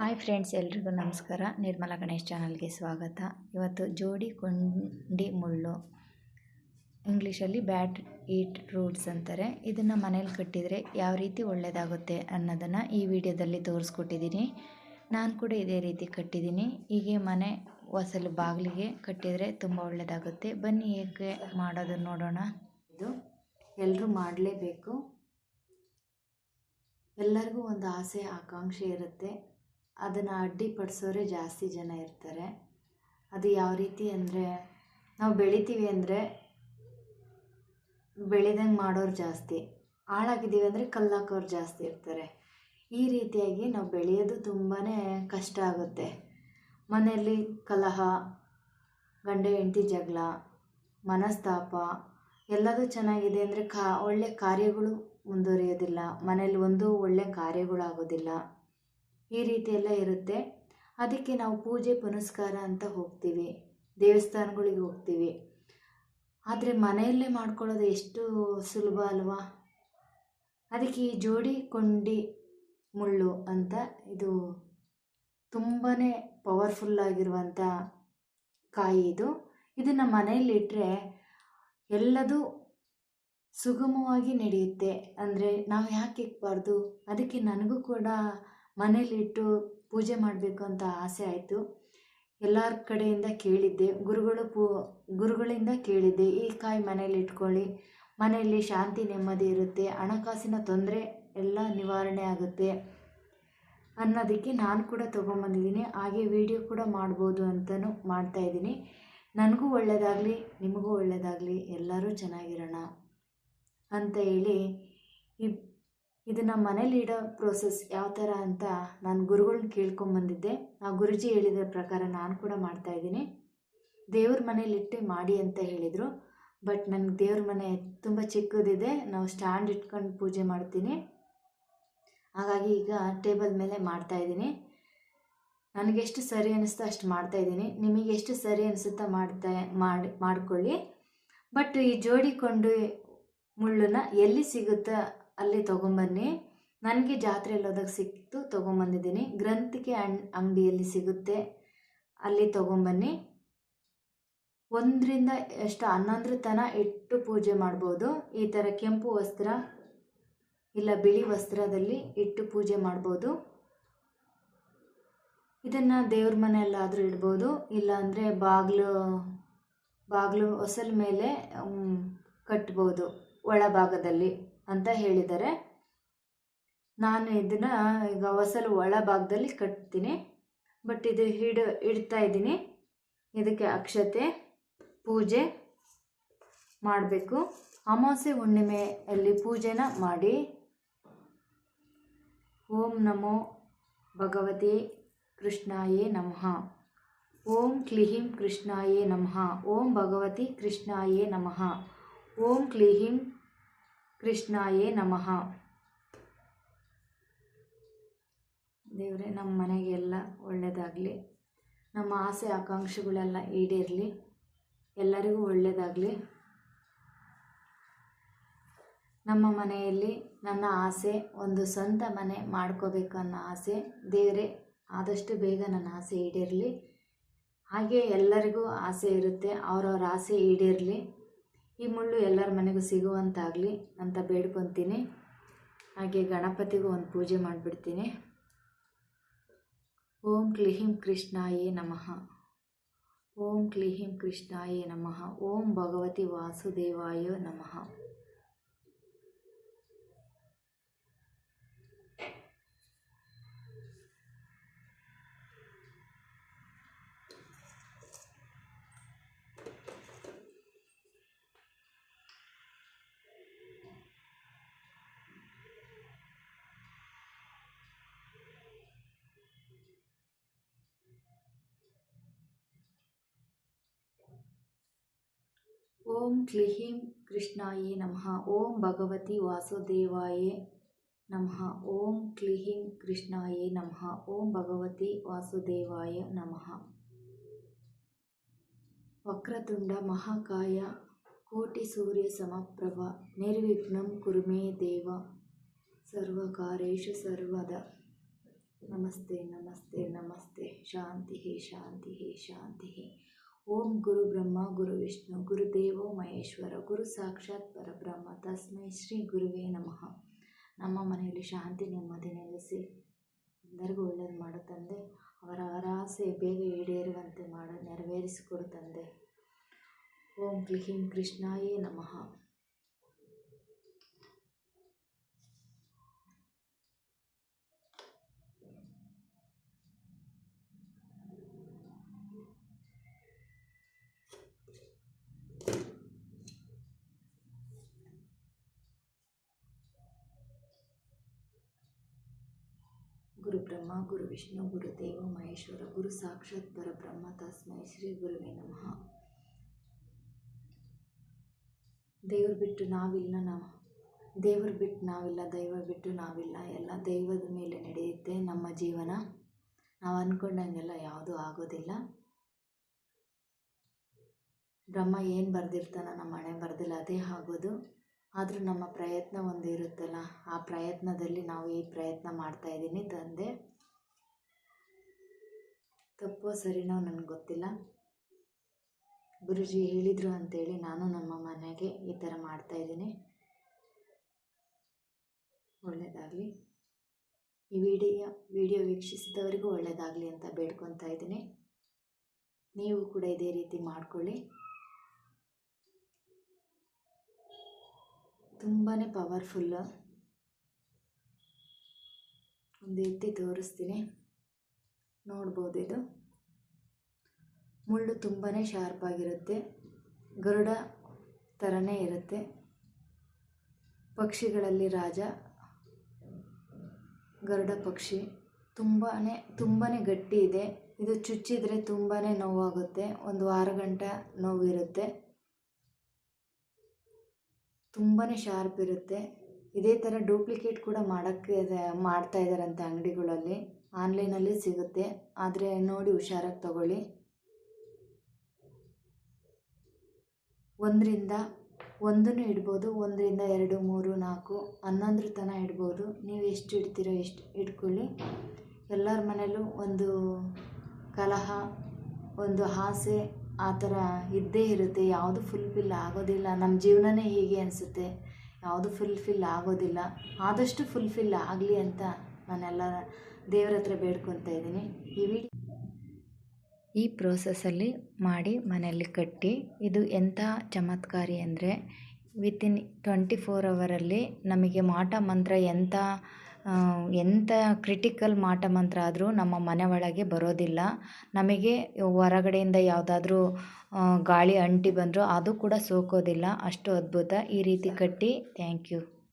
Hi friends, ಎಲ್ರಿಗೂ ನಮಸ್ಕಾರ. ನಿರ್ಮಲಾ ಗಣೇಶ್ ಚಾನಲ್ಗೆ ಸ್ವಾಗತ. ಇವತ್ತು ಜೋಡಿ ಕೊಂಡಿ ಮುಳ್ಳು, ಇಂಗ್ಲೀಷಲ್ಲಿ ಬ್ಯಾಟ್ ಈಟ್ ರೂಟ್ಸ್ ಅಂತಾರೆ. ಇದನ್ನು ಮನೇಲಿ ಕಟ್ಟಿದರೆ ಯಾವ ರೀತಿ ಒಳ್ಳೆಯದಾಗುತ್ತೆ ಅನ್ನೋದನ್ನು ಈ ವಿಡಿಯೋದಲ್ಲಿ ತೋರಿಸ್ಕೊಟ್ಟಿದ್ದೀನಿ. ನಾನು ಕೂಡ ಇದೇ ರೀತಿ ಕಟ್ಟಿದ್ದೀನಿ. ಹೀಗೆ ಮನೆ ಹೊಸಲು ಬಾಗಿಲಿಗೆ ಕಟ್ಟಿದರೆ ತುಂಬ ಒಳ್ಳೆಯದಾಗುತ್ತೆ ಬನ್ನಿ ಹೇಗೆ ಮಾಡೋದನ್ನು ನೋಡೋಣ. ಇದು ಎಲ್ಲರೂ ಮಾಡಲೇಬೇಕು. ಎಲ್ಲರಿಗೂ ಒಂದು ಆಸೆ, ಆಕಾಂಕ್ಷೆ ಇರುತ್ತೆ. ಅದನ್ನು ಅಡ್ಡಿಪಡಿಸೋರೇ ಜಾಸ್ತಿ ಜನ ಇರ್ತಾರೆ. ಅದು ಯಾವ ರೀತಿ ಅಂದರೆ ನಾವು ಬೆಳಿತೀವಿ ಅಂದರೆ ಬೆಳೆದಂಗೆ ಮಾಡೋರು ಜಾಸ್ತಿ, ಹಾಳಾಗಿದ್ದೀವಿ ಅಂದರೆ ಕಲ್ಲಾಕೋರು ಜಾಸ್ತಿ ಇರ್ತಾರೆ. ಈ ರೀತಿಯಾಗಿ ನಾವು ಬೆಳೆಯೋದು ತುಂಬಾ ಕಷ್ಟ ಆಗುತ್ತೆ. ಮನೆಯಲ್ಲಿ ಕಲಹ, ಗಂಡ ಹೆಂಡತಿ ಜಗಳ, ಮನಸ್ತಾಪ, ಎಲ್ಲದೂ ಚೆನ್ನಾಗಿದೆ ಅಂದರೆ ಕಾ ಒಳ್ಳೆ ಕಾರ್ಯಗಳು ಮುಂದುವರಿಯೋದಿಲ್ಲ. ಮನೇಲಿ ಒಂದು ಒಳ್ಳೆ ಕಾರ್ಯಗಳಾಗೋದಿಲ್ಲ. ಈ ರೀತಿ ಎಲ್ಲ ಇರುತ್ತೆ. ಅದಕ್ಕೆ ನಾವು ಪೂಜೆ, ಪುನಸ್ಕಾರ ಅಂತ ಹೋಗ್ತೀವಿ. ದೇವಸ್ಥಾನಗಳಿಗೆ ಹೋಗ್ತೀವಿ. ಆದರೆ ಮನೆಯಲ್ಲೇ ಮಾಡ್ಕೊಳ್ಳೋದು ಎಷ್ಟು ಸುಲಭ ಅಲ್ವಾ? ಅದಕ್ಕೆ ಈ ಜೋಡಿ ಕೊಂಡಿ ಮುಳ್ಳು ಅಂತ ಇದು ತುಂಬಾ ಪವರ್ಫುಲ್ಲಾಗಿರುವಂಥ ಕಾಯಿ ಇದು. ಇದನ್ನು ಮನೆಯಲ್ಲಿಟ್ಟರೆ ಎಲ್ಲದೂ ಸುಗಮವಾಗಿ ನಡೆಯುತ್ತೆ. ಅಂದರೆ ನಾವು ಯಾಕೆ ಇಕ್ಬಾರ್ದು? ಅದಕ್ಕೆ ನನಗೂ ಕೂಡ ಮನೇಲಿಟ್ಟು ಪೂಜೆ ಮಾಡಬೇಕು ಅಂತ ಆಸೆ ಆಯಿತು. ಎಲ್ಲರ ಕಡೆಯಿಂದ ಕೇಳಿದ್ದೆ. ಗುರುಗಳು ಪೂ, ಗುರುಗಳಿಂದ ಕೇಳಿದ್ದೆ, ಈ ಕಾಯಿ ಮನೇಲಿ ಇಟ್ಕೊಳ್ಳಿ. ಮನೆಯಲ್ಲಿ ಶಾಂತಿ ನೆಮ್ಮದಿ ಇರುತ್ತೆ. ಹಣಕಾಸಿನ ತೊಂದರೆ ಎಲ್ಲ ನಿವಾರಣೆ ಆಗುತ್ತೆ. ಅನ್ನೋದಕ್ಕೆ ನಾನು ಕೂಡ ತೊಗೊಂಬಂದಿದ್ದೀನಿ. ಹಾಗೆ ವಿಡಿಯೋ ಕೂಡ ಮಾಡ್ಬೋದು ಅಂತಲೂ ಮಾಡ್ತಾಯಿದ್ದೀನಿ ನನಗೂ ಒಳ್ಳೆಯದಾಗಲಿ ನಿಮಗೂ ಒಳ್ಳೆಯದಾಗಲಿ ಎಲ್ಲರೂ ಚೆನ್ನಾಗಿರೋಣ ಅಂತ ಹೇಳಿ ಈ ಇದನ್ನು ಮನೇಲಿ ಇಡೋ ಪ್ರೋಸೆಸ್ ಯಾವ ಥರ ಅಂತ ನಾನು ಗುರುಗಳನ್ನ ಕೇಳ್ಕೊಂಬಂದಿದ್ದೆ ಆ ಗುರುಜಿ ಹೇಳಿದ ಪ್ರಕಾರ ನಾನು ಕೂಡ ಮಾಡ್ತಾಯಿದ್ದೀನಿ ದೇವ್ರ ಮನೇಲಿಟ್ಟು ಮಾಡಿ ಅಂತ ಹೇಳಿದರು. ಬಟ್ ನನಗೆ ದೇವ್ರ ಮನೆ ತುಂಬ ಚಿಕ್ಕದಿದೆ. ನಾವು ಸ್ಟ್ಯಾಂಡ್ ಇಟ್ಕೊಂಡು ಪೂಜೆ ಮಾಡ್ತೀನಿ. ಹಾಗಾಗಿ ಈಗ ಟೇಬಲ್ ಮೇಲೆ ಮಾಡ್ತಾಯಿದ್ದೀನಿ ನನಗೆಷ್ಟು ಸರಿ ಅನ್ನಿಸ್ತೋ ಅಷ್ಟು ಮಾಡ್ತಾಯಿದ್ದೀನಿ ನಿಮಗೆ ಎಷ್ಟು ಸರಿ ಅನಿಸುತ್ತಾ ಮಾಡ್ತಾ, ಮಾಡಿ, ಮಾಡ್ಕೊಳ್ಳಿ. ಬಟ್ ಈ ಜೋಡಿಕೊಂಡು ಮುಳ್ಳನ್ನು ಎಲ್ಲಿ ಸಿಗುತ್ತಾ ಅಲ್ಲಿ ತೊಗೊಂಬನ್ನಿ. ನನಗೆ ಜಾತ್ರೆಯಲ್ಲಿ ಹೋದಾಗ ಸಿಕ್ತು, ತೊಗೊಂಬಂದಿದ್ದೀನಿ. ಗ್ರಂಥಿಕೆ ಅಣ್ ಅಂಗಡಿಯಲ್ಲಿ ಸಿಗುತ್ತೆ. ಅಲ್ಲಿ ತೊಗೊಂಬನ್ನಿ. ಒಂದರಿಂದ ಎಷ್ಟು, ಹನ್ನೊಂದರ ತನ ಇಟ್ಟು ಪೂಜೆ ಮಾಡ್ಬೋದು. ಈ ಥರ ಕೆಂಪು ವಸ್ತ್ರ ಇಲ್ಲ ಬಿಳಿ ವಸ್ತ್ರದಲ್ಲಿ ಇಟ್ಟು ಪೂಜೆ ಮಾಡ್ಬೋದು. ಇದನ್ನು ದೇವ್ರ ಮನೆಯಲ್ಲಾದರೂ ಇಡ್ಬೋದು. ಇಲ್ಲಾಂದರೆ ಬಾಗಿಲು ಬಾಗಿಲು ಹೊಸಲ ಮೇಲೆ ಕಟ್ಬೋದು ಒಳಭಾಗದಲ್ಲಿ. ಅಂತ ಹೇಳಿದ್ದಾರೆ. ನಾನು ಇದನ್ನು ಈಗ ಹೊಸಲು ಒಳಭಾಗದಲ್ಲಿ ಕಟ್ತೀನಿ. ಬಟ್ ಇದು ಹಿಡ, ಇಡ್ತಾ ಇದ್ದೀನಿ. ಇದಕ್ಕೆ ಅಕ್ಷತೆ, ಪೂಜೆ ಮಾಡಬೇಕು. ಅಮಾವಾಸ್ಯೆ ಹುಣ್ಣಿಮೆಯಲ್ಲಿ ಪೂಜೆನ ಮಾಡಿ. ಓಂ ನಮೋ ಭಗವತಿ ಕೃಷ್ಣಾಯೇ ನಮಃ. ಓಂ ಕ್ಲಿಹಿಂ ಕೃಷ್ಣಾಯೇ ನಮಃ. ಓಂ ಭಗವತಿ ಕೃಷ್ಣಾಯೇ ನಮಃ. ಓಂ ಕ್ಲಿಹಿಂ ಕೃಷ್ಣಾಯೇ ನಮಃ. ದೇವರೇ, ನಮ್ಮ ಮನೆಗೆಲ್ಲ ಒಳ್ಳೆಯದಾಗಲಿ ನಮ್ಮ ಆಸೆ, ಆಕಾಂಕ್ಷೆಗಳೆಲ್ಲ ಈಡೇರಲಿ. ಎಲ್ಲರಿಗೂ ಒಳ್ಳೆಯದಾಗಲಿ ನಮ್ಮ ಮನೆಯಲ್ಲಿ ನನ್ನ ಆಸೆ, ಒಂದು ಸ್ವಂತ ಮನೆ ಮಾಡ್ಕೋಬೇಕು ಅನ್ನೋ ಆಸೆ. ದೇವರೇ, ಆದಷ್ಟು ಬೇಗ ನನ್ನ ಆಸೆ ಈಡೇರಲಿ. ಹಾಗೆ ಎಲ್ಲರಿಗೂ ಆಸೆ ಇರುತ್ತೆ. ಅವರವ್ರ ಆಸೆ ಈಡೇರಲಿ. ಈ ಮುಳ್ಳು ಎಲ್ಲರ ಮನೆಗೂ ಸಿಗುವಂತಾಗಲಿ ಅಂತ ಬೇಡ್ಕೊತೀನಿ. ಹಾಗೆ ಗಣಪತಿಗೂ ಒಂದು ಪೂಜೆ ಮಾಡಿಬಿಡ್ತೀನಿ. ಓಂ ಕ್ಲಿಹಿಂ ಕೃಷ್ಣಾಯೇ ನಮಃ. ಓಂ ಕ್ಲಿಹಿಂ ಕೃಷ್ಣಾಯೇ ನಮಃ. ಓಂ ಭಗವತಿ ವಾಸುದೇವಾಯ ನಮಃ. ಓಂ ಕ್ಲಿಹಿಂ ಕೃಷ್ಣಾಯೇ ನಮಃ. ಓಂ ಭಗವತಿ ವಾಸುದೇವಾಯೇ ನಮಃ. ಓಂ ಕ್ಲಿಹಿಂ ಕೃಷ್ಣಾಯೇ ನಮಃ. ಓಂ ಭಗವತಿ ವಾಸುದೇವಾಯ ನಮಃ. ವಕ್ರತುಂಡ ಮಹಾಕಾಯ ಕೋಟಿ ಸೂರ್ಯ ಸಮಪ್ರಭ ನಿರ್ವಿಘ್ನಂ ಕುರುಮೇ ದೇವ ಸರ್ವಕಾರೇಶು ಸರ್ವದ. ನಮಸ್ತೆ ನಮಸ್ತೆ ನಮಸ್ತೆ. ಶಾಂತಿ ಹೇ ಶಾಂತಿ ಹೇ ಶಾಂತಿ ಹೇ ಓಂ ಗುರು ಬ್ರಹ್ಮ, ಗುರು ವಿಷ್ಣು, ಗುರುದೇವೋ ಮಹೇಶ್ವರ ಗುರು ಸಾಕ್ಷಾತ್ ಪರಬ್ರಹ್ಮ, ತಸ್ಮೈ ಶ್ರೀ ಗುರುವೇ ನಮಃ. ನಮ್ಮ ಮನೆಯಲ್ಲಿ ಶಾಂತಿ ನೆಮ್ಮದಿ ನೆಲೆಸಿ, ಎಲ್ಲರಿಗೂ ಒಳ್ಳೇದು ಮಾಡು ತಂದೆ. ಅವರ ಆಸೆ ಬೇಗ ಈಡೇರುವಂತೆ ಮಾಡು, ನೆರವೇರಿಸಿಕೊಡು ತಂದೆ. ಓಂ ಕ್ಲಿಹಿಂ ಕೃಷ್ಣಾಯೇ ನಮಃ ಗುರು ಬ್ರಹ್ಮ, ಗುರು ವಿಷ್ಣು, ಗುರು ದೇವ, ಮಹೇಶ್ವರ, ಗುರು ಸಾಕ್ಷಾತ್ ಪರಬ್ರಹ್ಮ ತಸ್ಮೈ ಶ್ರೀ ಗುರುವೇ ನಮಃ. ದೇವ್ರು ಬಿಟ್ಟು ನಾವಿಲ್ಲ ನಾವು ದೇವ್ರು ಬಿಟ್ಟು ನಾವಿಲ್ಲ, ದೈವ ಬಿಟ್ಟು ನಾವಿಲ್ಲ, ಎಲ್ಲ ದೈವದ ಮೇಲೆ ನಡೆಯುತ್ತೆ ನಮ್ಮ ಜೀವನ. ನಾವು ಅಂದ್ಕೊಂಡಂಗೆಲ್ಲ ಯಾವುದೂ ಆಗೋದಿಲ್ಲ. ಬ್ರಹ್ಮ ಏನು ಬರೆದಿರ್ತಾನ ನಮ್ಮ ಹಣೆ ಬರೆದಿಲ್ಲ, ಅದೇ ಆಗೋದು. ಆದರೂ ನಮ್ಮ ಪ್ರಯತ್ನ ಒಂದು ಇರುತ್ತಲ್ಲ, ಆ ಪ್ರಯತ್ನದಲ್ಲಿ ನಾವು ಈ ಪ್ರಯತ್ನ ಮಾಡ್ತಾ ಇದ್ದೀನಿ ತಂದೆ. ತಪ್ಪೋ ಸರಿನೋ ನನಗೆ ಗೊತ್ತಿಲ್ಲ. ಗುರುಜಿ ಹೇಳಿದರು ಅಂತೇಳಿ ನಾನು ನಮ್ಮ ಮನೆಗೆ ಈ ಥರ ಮಾಡ್ತಾಯಿದ್ದೀನಿ ಒಳ್ಳೆಯದಾಗಲಿ ಈ ವಿಡಿಯೋ ವಿಡಿಯೋ ವೀಕ್ಷಿಸಿದವರಿಗೂ ಒಳ್ಳೆಯದಾಗಲಿ ಅಂತ ಬೇಡ್ಕೊತಾ ಇದ್ದೀನಿ. ನೀವು ಕೂಡ ಇದೇ ರೀತಿ ಮಾಡ್ಕೊಳ್ಳಿ. ತುಂಬಾ ಪವರ್ಫುಲ್ಲು. ಒಂದು ಎತ್ತಿ ತೋರಿಸ್ತೀನಿ. ನೋಡ್ಬೋದು ಇದು. ಮುಳ್ಳು ತುಂಬಾ ಶಾರ್ಪಾಗಿರುತ್ತೆ ಗರುಡ ಥರನೇ ಇರುತ್ತೆ. ಪಕ್ಷಿಗಳಲ್ಲಿ ರಾಜ, ಗರುಡ ಪಕ್ಷಿ ತುಂಬಾ ತುಂಬಾ ಗಟ್ಟಿ ಇದೆ. ಇದು ಚುಚ್ಚಿದರೆ ತುಂಬಾ ನೋವಾಗುತ್ತೆ. ಒಂದು ವಾರ ಗಂಟೆ ನೋವಿರುತ್ತೆ. ತುಂಬಾ ಶಾರ್ಪ್ ಇರುತ್ತೆ. ಇದೇ ಥರ ಡೂಪ್ಲಿಕೇಟ್ ಕೂಡ ಮಾಡೋಕ್ಕೆ ಮಾಡ್ತಾ ಇದ್ದಾರಂತೆ ಅಂಗಡಿಗಳಲ್ಲಿ. ಆನ್ಲೈನಲ್ಲಿ ಸಿಗುತ್ತೆ. ಆದರೆ ನೋಡಿ ಹುಷಾರಾಗಿ ತಗೊಳ್ಳಿ. ಒಂದರಿಂದ ಒಂದನ್ನು ಇಡ್ಬೋದು, ಒಂದರಿಂದ ಎರಡು, ಮೂರು, ನಾಲ್ಕು, ಹನ್ನೊಂದರ ತನಕ ಇಡ್ಬೋದು. ನೀವು ಎಷ್ಟು ಇಡ್ತೀರೋ ಎಷ್ಟು ಇಟ್ಕೊಳ್ಳಿ. ಎಲ್ಲರ ಮನೇಲೂ ಒಂದು ಕಲಹ, ಒಂದು ಆಸೆ ಆ ಥರ ಇದ್ದೇ ಇರುತ್ತೆ, ಯಾವುದು ಫುಲ್ಫಿಲ್ ಆಗೋದಿಲ್ಲ. ನಮ್ಮ ಜೀವನನೇ ಹೀಗೆ ಅನಿಸುತ್ತೆ. ಯಾವುದು ಫುಲ್ಫಿಲ್ ಆಗೋದಿಲ್ಲ. ಆದಷ್ಟು ಫುಲ್ಫಿಲ್ ಆಗಲಿ ಅಂತ ನಾನೆಲ್ಲ ದೇವ್ರ ಹತ್ರ ಬೇಡ್ಕೊತಾ ಇದ್ದೀನಿ. ಈ ವಿಡಿಯೋ ಈ ಪ್ರೋಸೆಸ್ಸಲ್ಲಿ ಮಾಡಿ ಮನೆಯಲ್ಲಿ ಕಟ್ಟಿ, ಇದು ಎಂಥ ಚಮತ್ಕಾರಿ ಅಂದರೆ ವಿತಿನ್ ಟ್ವೆಂಟಿ ಫೋರ್ ಅವರಲ್ಲಿ ನಮಗೆ ಮಾಟ ಮಂತ್ರ ಎಂಥ ಎಂಥ ಕ್ರಿಟಿಕಲ್ ಮಾಟ ಮಂತ್ರ ಆದರೂ ನಮ್ಮ ಮನೆ ಒಳಗೆ ಬರೋದಿಲ್ಲ. ನಮಗೆ ಹೊರಗಡೆಯಿಂದ ಯಾವುದಾದ್ರೂ ಗಾಳಿ ಅಂಟಿ ಬಂದರೂ ಅದು ಕೂಡ ಸೋಕೋದಿಲ್ಲ. ಅಷ್ಟು ಅದ್ಭುತ ಈ ರೀತಿ ಕಟ್ಟಿ. Thank you